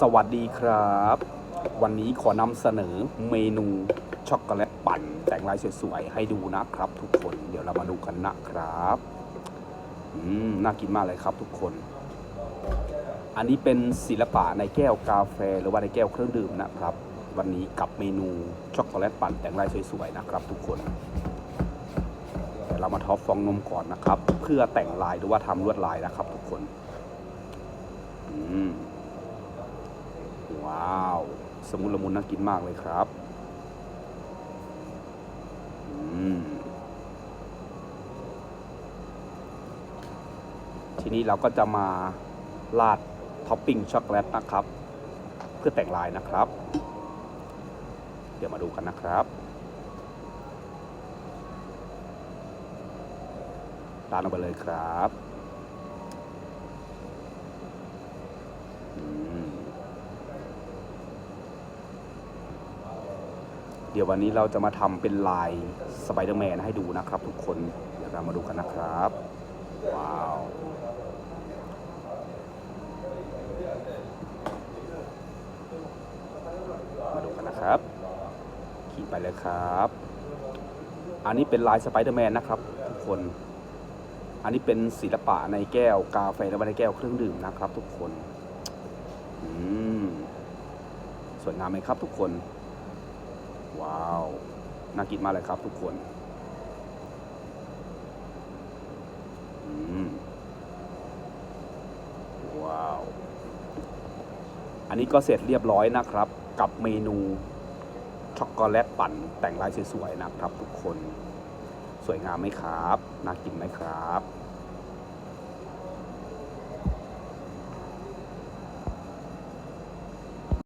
สวัสดีครับ วันนี้ขอนำเสนอเมนูช็อกโกแลตปั่นแต่งลายสวยๆให้ดูนะครับ ทุกคนเดี๋ยวเรามาดูกันนะครับอืมน่ากินมากเลยครับทุกคน อันนี้เป็นศิลปะในแก้วกาแฟหรือว่าในแก้วเครื่องดื่มนะครับ วันนี้กับเมนูช็อกโกแลตปั่นแต่งลายสวยๆนะครับทุกคนเดี๋ยวเรามาท็อปฟองนมก่อนนะครับ เพื่อแต่งลายหรือว่าทำลวดลายนะครับ ทุกคนอืม ว้าว สมุนละมุนน่ากินมากเลยครับทีนี้เราก็จะมาราดท็อปปิ้งช็อกโกแลตนะครับ เพื่อแต่งลายนะครับ เดี๋ยวมาดูกันนะครับราดลงไปเลยครับ เดี๋ยววันนี้เราจะมาทำเป็นลายสไปเดอร์แมนให้ดูนะครับทุกคนเดี๋ยวเรามาดูกันนะครับ ว้าวมาดูกันนะครับขีดไปเลยครับ อันนี้เป็นลายสไปเดอร์แมนนะครับทุกคน อันนี้เป็นศิลปะในแก้วกาแฟและในแก้วเครื่องดื่มนะครับ ทุกคน อืมสวยงามไหมครับทุกคน ว้าว น่ากินมากเลยครับทุกคนอืมว้าว อันนี้ก็เสร็จเรียบร้อยนะครับ กับเมนูช็อกโกแลตปั่นแต่งลายสวยๆนะครับทุกคน สวยงามไหมครับ น่ากินไหมครับ